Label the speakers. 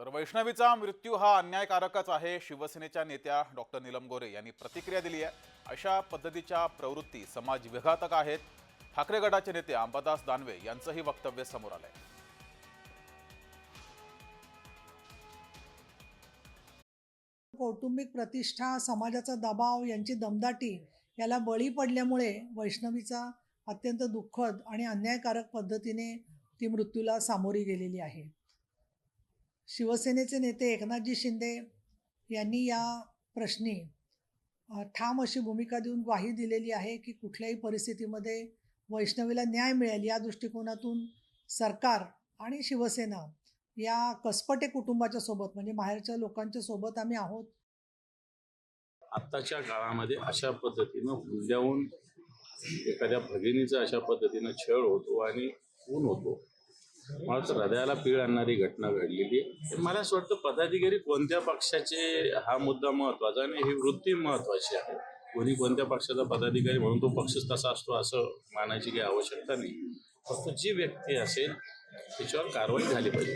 Speaker 1: तर वैष्णवीचा मृत्यू हा अन्यायकारकच आहे. शिवसेनेच्या नेत्या डॉक्टर नीलम गोरे यांनी प्रतिक्रिया दिली आहे. अशा पद्धतीच्या प्रवृत्ती समाज विघातक आहेत. ठाकरे गटाचे नेते अंबादास दानवे यांचंही वक्तव्य समोर आलंय.
Speaker 2: कौटुंबिक प्रतिष्ठा समाजाचा दबाव यांची दमदाटी याला बळी पडल्यामुळे वैष्णवीचा अत्यंत दुःखद आणि अन्यायकारक पद्धतीने ती मृत्यूला सामोरी गेलेली आहे. शिवसेनेचे नेते एकनाथजी शिंदे यांनी या प्रश्नी ठाम अशी भूमिका देऊन ग्वाही दिलेली आहे की कुठल्याही परिस्थितीमध्ये वैष्णवीला न्याय मिळेल या दृष्टिकोनातून सरकार आणि शिवसेना या कसपटे कुटुंबाच्या सोबत म्हणजे बाहेरच्या लोकांच्या सोबत आम्ही आहोत.
Speaker 3: आत्ताच्या काळामध्ये अशा पद्धतीनं हुंड्याहून एखाद्या भगिनीचा अशा पद्धतीनं छळ होतो आणि ऊन होतो. मला तर हृदयाला पीळ आणणारी घटना घडलेली आहे. मला असं वाटतं पदाधिकारी कोणत्या पक्षाचे हा मुद्दा महत्त्वाचा आणि ही वृत्ती महत्वाची आहे. कोणी कोणत्या पक्षाचा पदाधिकारी म्हणून तो पक्षच तसा असतो असं मानायची काही आवश्यकता नाही. फक्त जी व्यक्ती असेल त्याच्यावर कारवाई झाली पाहिजे.